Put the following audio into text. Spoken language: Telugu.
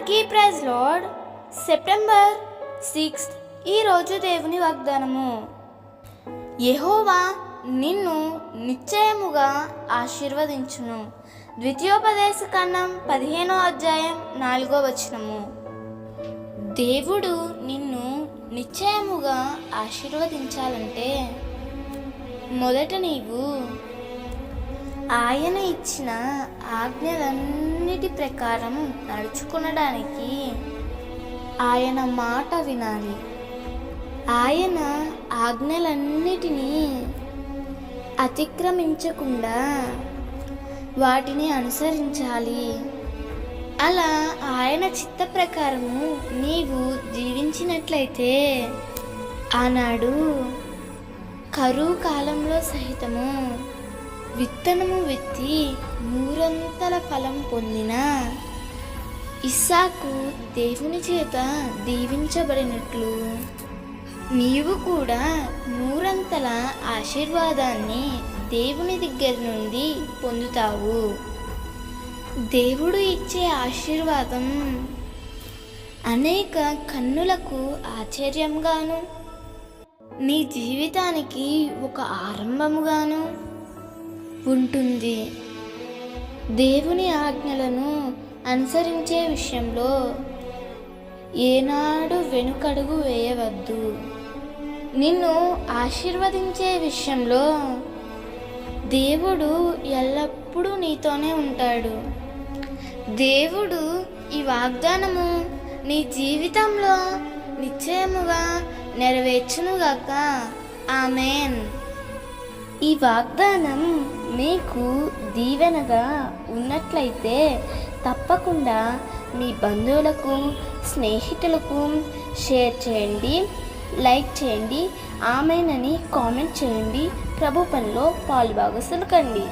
అందరికీ ప్రైజ్ లార్డ్. సెప్టెంబర్ సిక్స్త్ ఈరోజు దేవుని వాగ్దానము. యహోవా నిన్ను నిశ్చయముగా ఆశీర్వదించును. ద్వితీయోపదేశ కన్నం పదిహేనో అధ్యాయం నాలుగో వచనము. దేవుడు నిన్ను నిశ్చయముగా ఆశీర్వదించాలంటే మొదట నీవు ఆయన ఇచ్చిన ఆజ్ఞలన్నిటి ప్రకారం నడుచుకునడానికి ఆయన మాట వినాలి. ఆయన ఆజ్ఞలన్నిటినీ అతిక్రమించకుండా వాటిని అనుసరించాలి. అలా ఆయన చిత్త ప్రకారము నీవు జీవించినట్లయితే ఆనాడు కరువు కాలంలో సహితము విత్తనము విత్తి నూరంతల ఫలం పొందిన ఇస్సాకు దేవుని చేత దీవించబడినట్లు. నీవు కూడా నూరంతల ఆశీర్వాదాన్ని దేవుని దగ్గర నుండి పొందుతావు. దేవుడు ఇచ్చే ఆశీర్వాదం అనేక కన్నులకు ఆశ్చర్యంగాను నీ జీవితానికి ఒక ఆరంభముగాను ఉంటుంది. దేవుని ఆజ్ఞలను అనుసరించే విషయంలో ఏనాడు వెనుకడుగు వేయవద్దు. నిన్ను ఆశీర్వదించే విషయంలో దేవుడు ఎల్లప్పుడూ నీతోనే ఉంటాడు. దేవుడు ఈ వాగ్దానము నీ జీవితంలో నిశ్చయముగా నెరవేర్చునుగాక. ఆమెన్. ఈ వాగ్దానం మీకు దీవెనగా ఉన్నట్లయితే తప్పకుండా మీ బంధువులకు స్నేహితులకు షేర్ చేయండి లైక్ చేయండి ఆమెనని కామెంట్ చేయండి ప్రభు పనిలో పాలుభాగస్తులు కండి